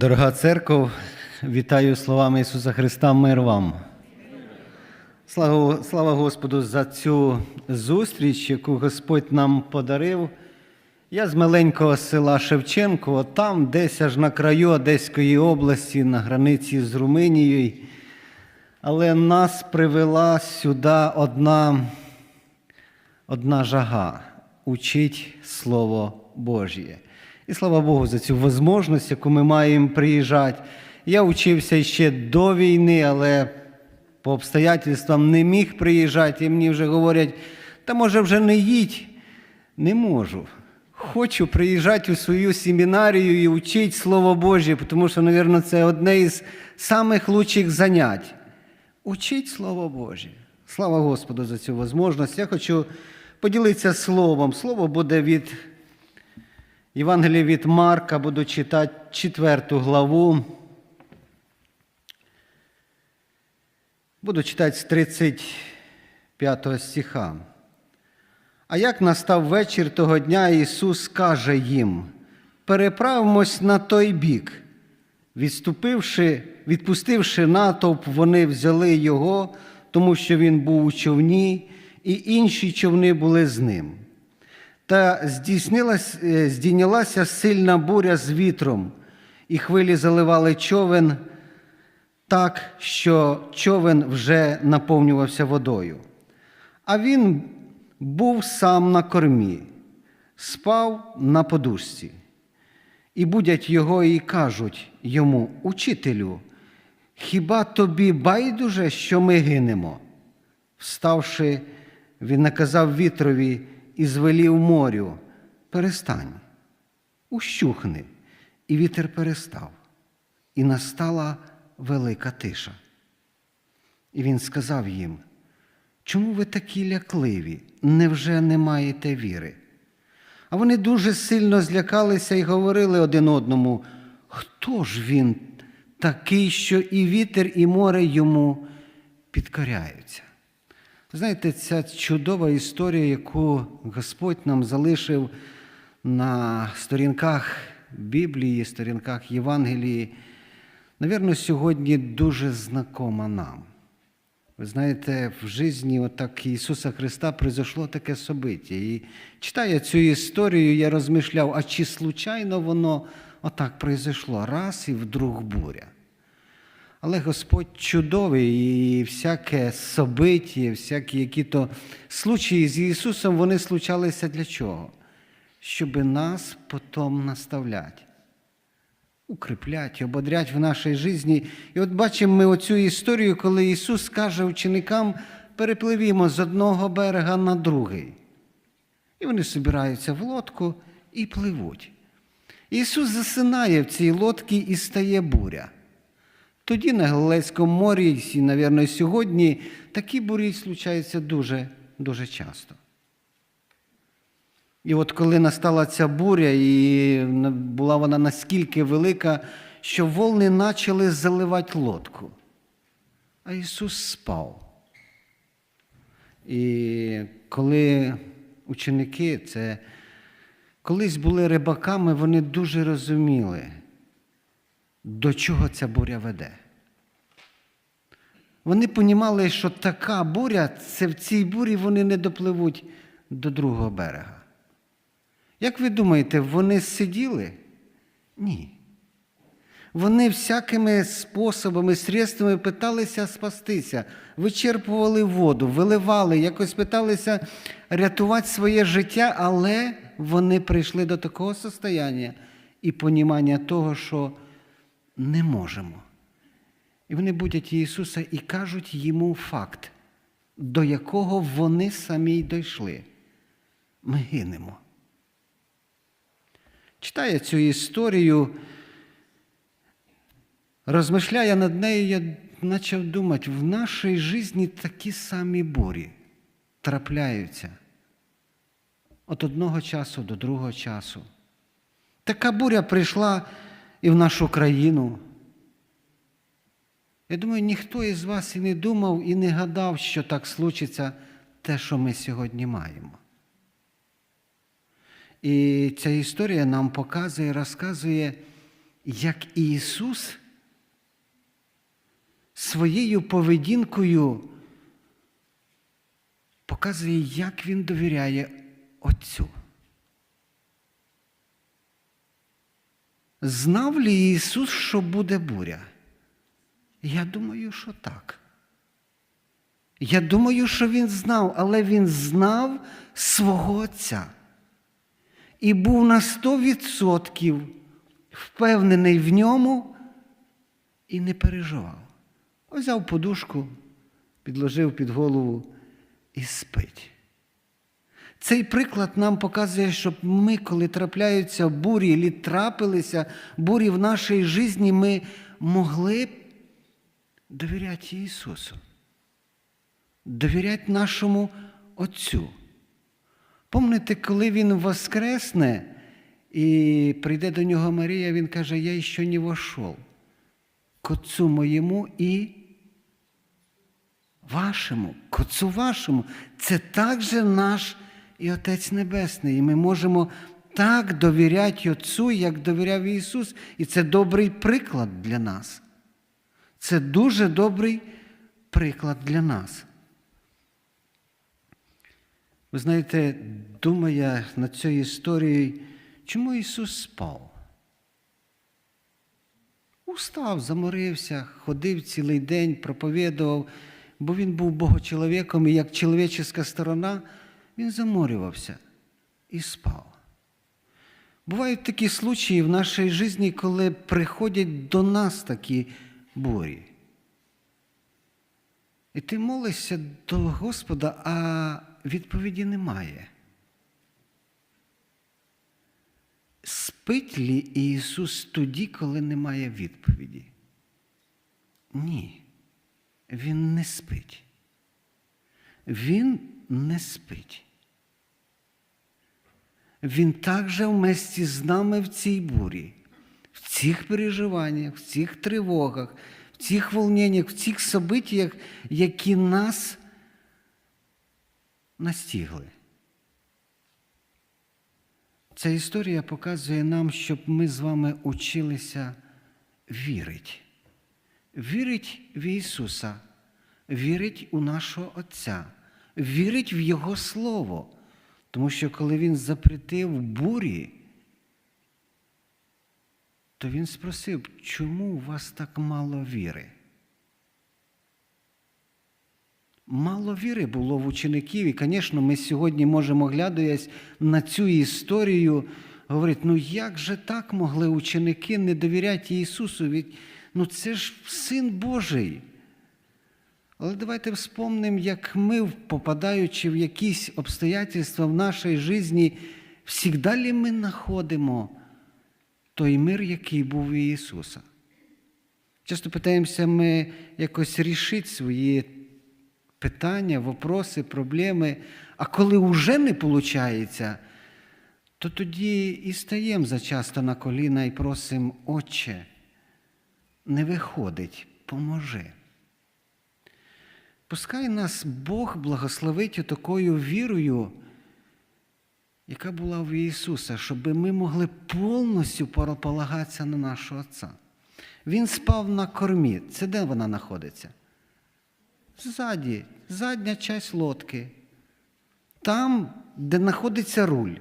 Дорога церков, вітаю словами Ісуса Христа, мир вам. Слава, слава Господу за цю зустріч, яку Господь нам подарив. Я з маленького села Шевченко, там, десь аж на краю Одеської області, на границі з Румунією. Але нас привела сюди одна, одна жага учить Слово Божє. І слава Богу за цю можливість, яку ми маємо приїжджати. Я учився ще до війни, але по обстоятельствам не міг приїжджати. І мені вже говорять, та може вже не їдь. Не можу. Хочу приїжджати у свою семінарію і вчити Слово Божє, тому що, мабуть, це одне із самих лучших занять. Учить Слово Боже. Слава Господу за цю можливість. Я хочу поділитися словом. Слово буде від Євангелія від Марка, буду читати четверту главу. Буду читати з 35 стиха. А як настав вечір того дня, Ісус каже їм: переправимось на той бік. Відступивши, відпустивши натовп, вони взяли його, тому що він був у човні, і інші човни були з ним. Та е, здійнялася сильна буря з вітром, і хвилі заливали човен так, що човен вже наповнювався водою. А він був сам на кормі, спав на подушці. І будять його і кажуть йому, Учителю, хіба тобі байдуже, що ми гинемо? Вставши, він наказав вітрові і звелів морю, перестань, ущухни, і вітер перестав, і настала велика тиша. І він сказав їм, чому ви такі лякливі? Невже не маєте віри? А вони дуже сильно злякалися і говорили один одному, хто ж він такий, що і вітер, і море йому підкоряються. Знаєте, ця чудова історія, яку Господь нам залишив на сторінках Біблії, сторінках Євангелії, навірно, сьогодні дуже знакома нам. Ви знаєте, в житті отак Ісуса Христа произошло таке собиття. І читая цю історію, я розмишляв, а чи случайно воно отак произошло раз і вдруг буря. Але Господь чудовий, і всяке собиття, всякі які-то случаї з Ісусом, вони случалися для чого? Щоб нас потім наставляти укріплять, ободрять в нашій житті. І от бачимо ми оцю історію, коли Ісус каже ученикам, перепливімо з одного берега на другий. І вони збираються в лодку і пливуть. Ісус засинає в цій лодці і стає буря. Тоді на Галилейському морі, і, мабуть, сьогодні такі бурі случаються дуже, дуже часто. І от коли настала ця буря, і була вона наскільки велика, що волни почали заливати лодку. А Ісус спав. І коли ученики, це колись були рибаками, вони дуже розуміли, до чого ця буря веде. Вони понімали, що така буря, це в цій бурі вони не допливуть до другого берега. Як ви думаєте, вони сиділи? Ні. Вони всякими способами, средствами питалися спастися, вичерпували воду, виливали, якось питалися рятувати своє життя, але вони прийшли до такого состояння і понімання того, що не можемо. І вони будять Ісуса і кажуть йому факт, до якого вони самі й дійшли. Ми гинемо. Читає цю історію, розмишляє над нею, я почав думати, в нашій житті такі самі бурі трапляються від одного часу до другого часу. Така буря прийшла і в нашу країну. Я думаю, ніхто із вас і не думав, і не гадав, що так случиться те, що ми сьогодні маємо. І ця історія нам показує, розказує, як Ісус своєю поведінкою показує, як Він довіряє Отцю. Знав ли Ісус, що буде буря? Я думаю, що так. Я думаю, що Він знав, але Він знав свого Отця. І був на 100% впевнений в ньому і не переживав. Взяв подушку, підложив під голову і спить. Цей приклад нам показує, щоб ми, коли трапляються бурі, або трапилися бурі в нашій житті, ми могли довіряти Ісусу, довіряти нашому Отцю. Помните, коли Він воскресне і прийде до нього Марія, Він каже, я ще не вошел к Отцу моєму і вашому, к Отцу вашому. Це також наш і Отець Небесний. І ми можемо так довіряти Отцу, як довіряв Ісус. І це добрий приклад для нас. Це дуже добрий приклад для нас. Ви знаєте, думаю над цією історією, чому Ісус спав? Устав, заморився, ходив цілий день, проповідував, бо він був богочоловіком, і як чоловічська сторона, він заморювався і спав. Бувають такі случаї в нашій житті, коли приходять до нас такі бурі. І ти молишся до Господа, а відповіді немає. Спить лі Ісус тоді, коли немає відповіді? Ні. Він не спить. Він не спить. Він також вместе з нами в цій бурі, в цих переживаннях, в цих тривогах, в цих волненнях, в цих событиях, які нас настигли. Ця історія показує нам, щоб ми з вами училися вірити. Вірить в Ісуса, вірить у нашого Отця, вірить в Його Слово. Тому що коли Він запретив бурі, то Він спросив, чому у вас так мало віри? Мало віри було в учеників, і, звісно, ми сьогодні можемо, глядаясь на цю історію, говорити, ну як же так могли ученики не довіряти Ісусу? Ну це ж Син Божий. Але давайте вспомнимо, як ми, попадаючи в якісь обстоятельства в нашій житті, завжди ли ми знаходимо той мир, який був у Ісуса. Часто питаємося ми якось рішити свої питання, вопроси, проблеми, а коли вже не виходить, то тоді і стаємо зачасто на коліна і просимо, Отче, не виходить, поможи. Пускай нас Бог благословить такою вірою, яка була в Ісуса, щоб ми могли повністю полагатися на нашого Отця. Він спав на кормі. Це де вона знаходиться? Ззаді, задня часть лодки. Там, де знаходиться руль.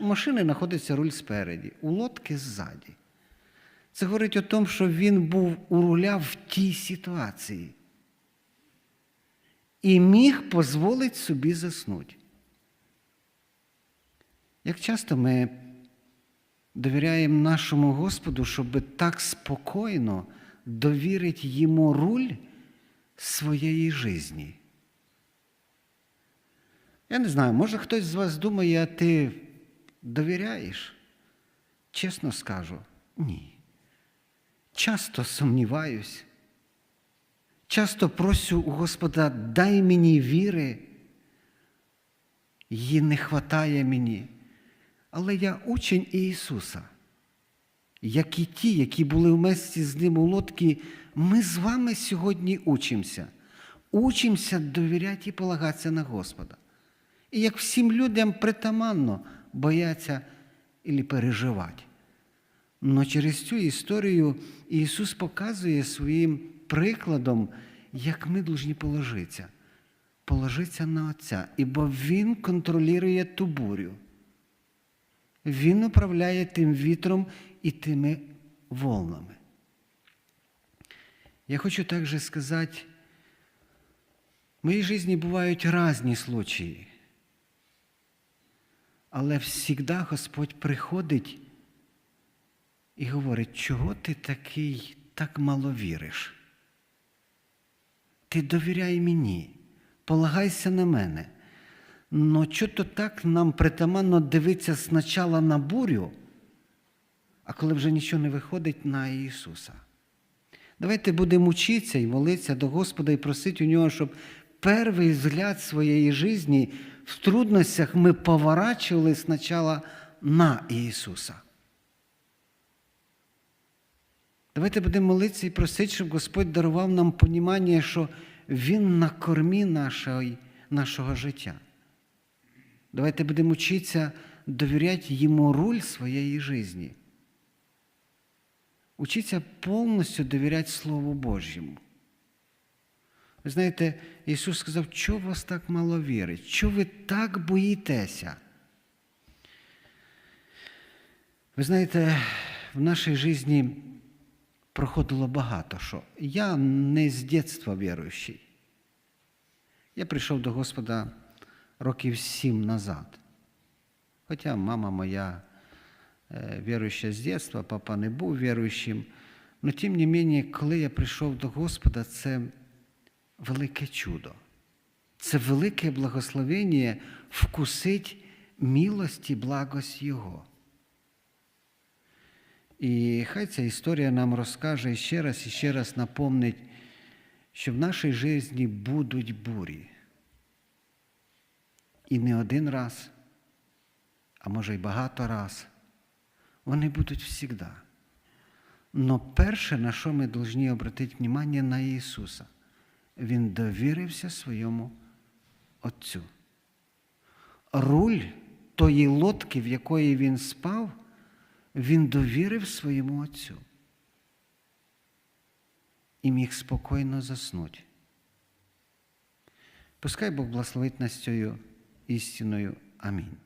У машини знаходиться руль спереді, у лодки ззаді. Це говорить о тому, що він був у руля в тій ситуації і міг дозволити собі заснути. Як часто ми довіряємо нашому Господу, щоб так спокійно довірити йому руль своєї житті? Я не знаю, може хтось з вас думає, а ти довіряєш? Чесно скажу, ні. Часто сумніваюсь. Часто просю у Господа, дай мені віри, її не хватає мені. Але я учень Ісуса. Як і ті, які були вместе з ним у лодці, ми з вами сьогодні учимося. Учимося довіряти і полагатися на Господа. І як всім людям притаманно бояться і переживати. Но через цю історію Ісус показує своїм прикладом, як ми повинні положитися. Положитися на Отця, ібо Він контролює ту бурю. Він управляє тим вітром і тими волнами. Я хочу також сказати, в моїй житті бувають різні случаї. Але завжди Господь приходить і говорить, чого ти такий так мало віриш? Ти довіряй мені, полагайся на мене. Но чого так нам притаманно дивитися спочатку на бурю, а коли вже нічого не виходить на Ісуса. Давайте будемо вчитися і молитися до Господа і просити у нього, щоб перший взгляд своєї житті в трудностях ми поворачували спочатку на Ісуса. Давайте будемо молитися і просити, щоб Господь дарував нам понімання, що Він на кормі нашого, нашого життя. Давайте будемо вчитися довіряти Йому руль своєї житті. Учіться повністю довіряти Слову Божому. Ви знаєте, Ісус сказав, що вас так мало вірить? Що ви так боїтеся? Ви знаєте, в нашій житті проходило багато що. Я не з дитинства віруючий. Я прийшов до Господа років сім назад. Хоча мама моя е, віруюча з дитинства, папа не був віруючим. Але тим не менше, коли я прийшов до Господа, це велике чудо. Це велике благословення вкусить милості, благость Його. І хай ця історія нам розкаже ще раз і ще раз напомнить, що в нашій житті будуть бурі. І не один раз, а може й багато раз. Вони будуть завжди. Но перше, на що ми повинні обратити внимание, на Ісуса. Він довірився своєму Отцю. Руль тої лодки, в якої він спав, він довірив своєму Отцю і міг спокійно заснути. Пускай Бог благословить нас цією істиною. Амінь.